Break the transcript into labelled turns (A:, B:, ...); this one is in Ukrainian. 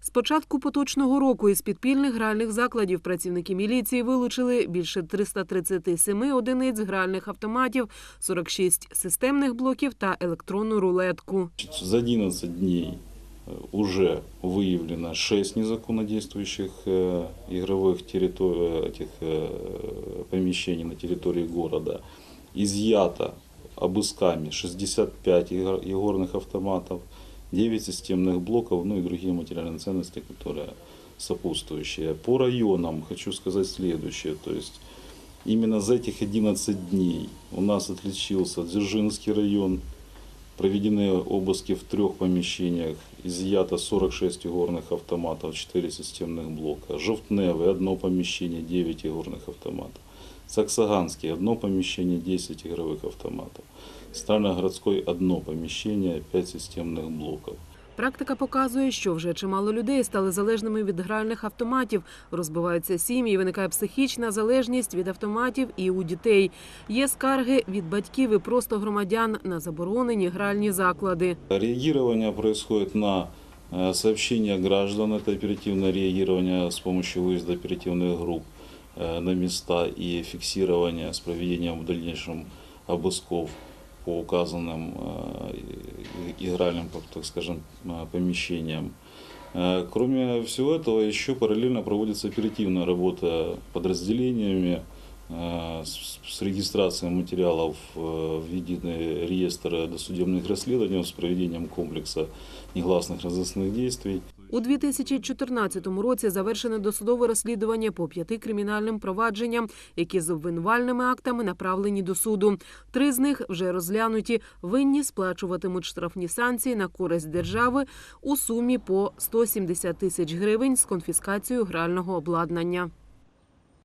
A: З початку поточного року із підпільних гральних закладів працівники міліції вилучили більше 337 одиниць гральних автоматів, 46 системних блоків та електронну рулетку.
B: За 11 дней э, уже выявлено 6 незаконно действующих э, игровых территорий, этих э, помещений на территории города. Изъято обысками 65 игр- игорных автоматов, 9 системных блоков, ну и другие материальные ценности, которые сопутствующие. По районам хочу сказать следующее. То есть именно за этих 11 дней у нас отличился Дзержинский район, Проведены обыски в трех помещениях, изъято 46 игорных автоматов, 4 системных блока. Жовтневый одно помещение, 9 игорных автоматов. Саксаганский одно помещение, 10 игровых автоматов. Старогородской одно помещение, 5 системных блоков.
A: Практика показує, що вже чимало людей стали залежними від гральних автоматів, розбиваються сім'ї, виникає психічна залежність від автоматів і у дітей. Є скарги від батьків і просто громадян на заборонені гральні заклади.
B: Реагирование происходит на э, сообщения граждан, это оперативное реагирование с помощью выезда оперативных групп э, На места и фиксирование с проведением в дальнейшем обысков по указанным э, игральным, так скажем, э, помещениям. Э, Кроме всего этого, еще параллельно проводится оперативная работа подразделениями э, с регистрацией материалов э, в единый реестр досудебных расследований с проведением комплекса негласных разыскных действий.
A: У 2014 році завершене досудове розслідування по п'яти кримінальним провадженням, які з обвинувальними актами направлені до суду. Три з них вже розглянуті. Винні сплачуватимуть штрафні санкції на користь держави у сумі по 170 тисяч гривень з конфіскацією грального обладнання.